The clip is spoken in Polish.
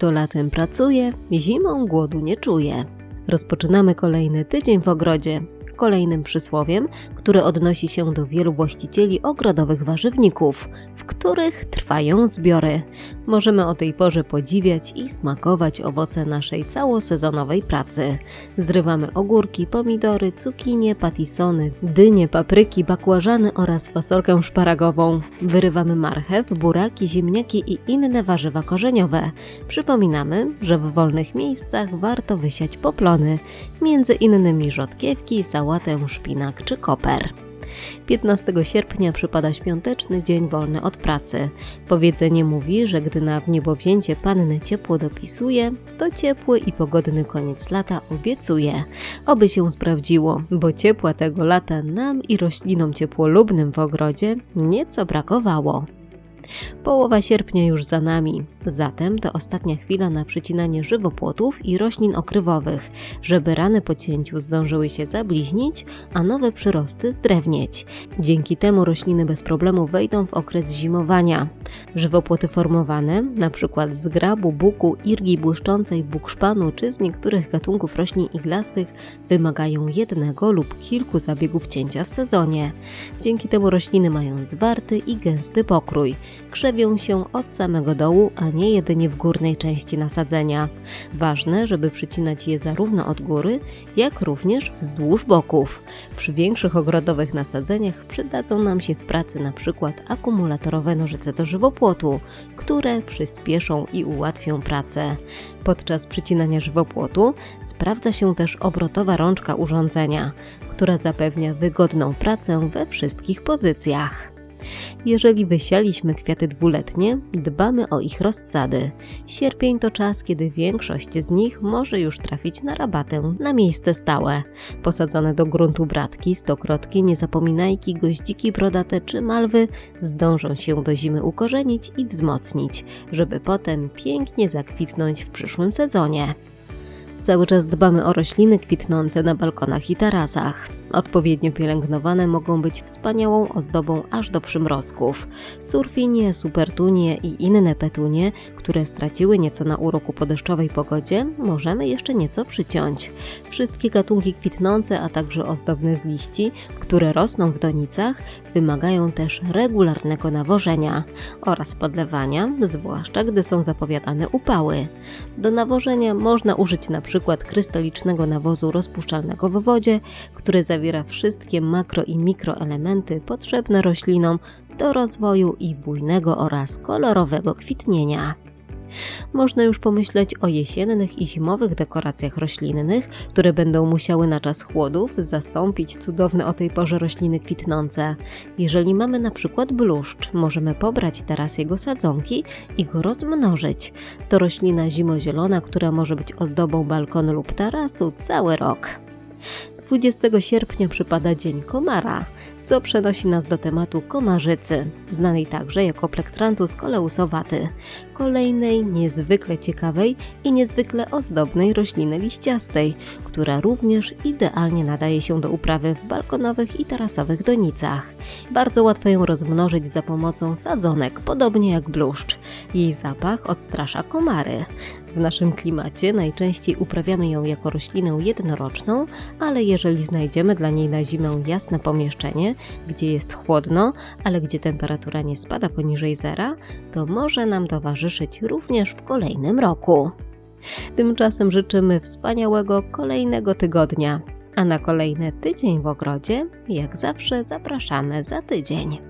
Kto latem pracuje, zimą głodu nie czuje. Rozpoczynamy kolejny tydzień w ogrodzie. Kolejnym przysłowiem, które odnosi się do wielu właścicieli ogrodowych warzywników, w których trwają zbiory. Możemy o tej porze podziwiać i smakować owoce naszej całosezonowej pracy. Zrywamy ogórki, pomidory, cukinie, patisony, dynie, papryki, bakłażany oraz fasolkę szparagową. Wyrywamy marchew, buraki, ziemniaki i inne warzywa korzeniowe. Przypominamy, że w wolnych miejscach warto wysiać poplony, między innymi rzodkiewki, sałatę, szpinak czy koper. 15 sierpnia przypada świąteczny dzień wolny od pracy. Powiedzenie mówi, że gdy na wniebowzięcie panny ciepło dopisuje, to ciepły i pogodny koniec lata obiecuje. Oby się sprawdziło, bo ciepła tego lata nam i roślinom ciepłolubnym w ogrodzie nieco brakowało. Połowa sierpnia już za nami, zatem to ostatnia chwila na przycinanie żywopłotów i roślin okrywowych, żeby rany po cięciu zdążyły się zabliźnić, a nowe przyrosty zdrewnieć. Dzięki temu rośliny bez problemu wejdą w okres zimowania. Żywopłoty formowane, np. z grabu, buku, irgi błyszczącej, bukszpanu czy z niektórych gatunków roślin iglastych, wymagają jednego lub kilku zabiegów cięcia w sezonie. Dzięki temu rośliny mają zwarty i gęsty pokrój krzewią się od samego dołu, a nie jedynie w górnej części nasadzenia. Ważne, żeby przycinać je zarówno od góry, jak również wzdłuż boków. Przy większych ogrodowych nasadzeniach przydadzą nam się w pracy np. akumulatorowe nożyce do żywopłotu, które przyspieszą i ułatwią pracę. Podczas przycinania żywopłotu sprawdza się też obrotowa rączka urządzenia, która zapewnia wygodną pracę we wszystkich pozycjach. Jeżeli wysialiśmy kwiaty dwuletnie, dbamy o ich rozsady. Sierpień to czas, kiedy większość z nich może już trafić na rabatę, na miejsce stałe. Posadzone do gruntu bratki, stokrotki, niezapominajki, goździki brodate czy malwy zdążą się do zimy ukorzenić i wzmocnić, żeby potem pięknie zakwitnąć w przyszłym sezonie. Cały czas dbamy o rośliny kwitnące na balkonach i tarasach. Odpowiednio pielęgnowane mogą być wspaniałą ozdobą aż do przymrozków. Surfinie, supertunie i inne petunie, które straciły nieco na uroku po deszczowej pogodzie, możemy jeszcze nieco przyciąć. Wszystkie gatunki kwitnące, a także ozdobne z liści, które rosną w donicach, wymagają też regularnego nawożenia oraz podlewania, zwłaszcza gdy są zapowiadane upały. Do nawożenia można użyć np. krystalicznego nawozu rozpuszczalnego w wodzie, który zawiera wszystkie makro i mikroelementy potrzebne roślinom do rozwoju i bujnego oraz kolorowego kwitnienia. Można już pomyśleć o jesiennych i zimowych dekoracjach roślinnych, które będą musiały na czas chłodów zastąpić cudowne o tej porze rośliny kwitnące. Jeżeli mamy na przykład bluszcz, możemy pobrać teraz jego sadzonki i go rozmnożyć. To roślina zimozielona, która może być ozdobą balkonu lub tarasu cały rok. 20 sierpnia przypada Dzień Komara, co przenosi nas do tematu komarzycy, znanej także jako Plektrantus koleusowaty, kolejnej niezwykle ciekawej i niezwykle ozdobnej rośliny liściastej, która również idealnie nadaje się do uprawy w balkonowych i tarasowych donicach. Bardzo łatwo ją rozmnożyć za pomocą sadzonek, podobnie jak bluszcz. Jej zapach odstrasza komary. W naszym klimacie najczęściej uprawiamy ją jako roślinę jednoroczną, ale jeżeli znajdziemy dla niej na zimę jasne pomieszczenie, gdzie jest chłodno, ale gdzie temperatura nie spada poniżej zera, to może nam towarzyszyć również w kolejnym roku. Tymczasem życzymy wspaniałego kolejnego tygodnia, a na kolejny tydzień w ogrodzie, jak zawsze, zapraszamy za tydzień.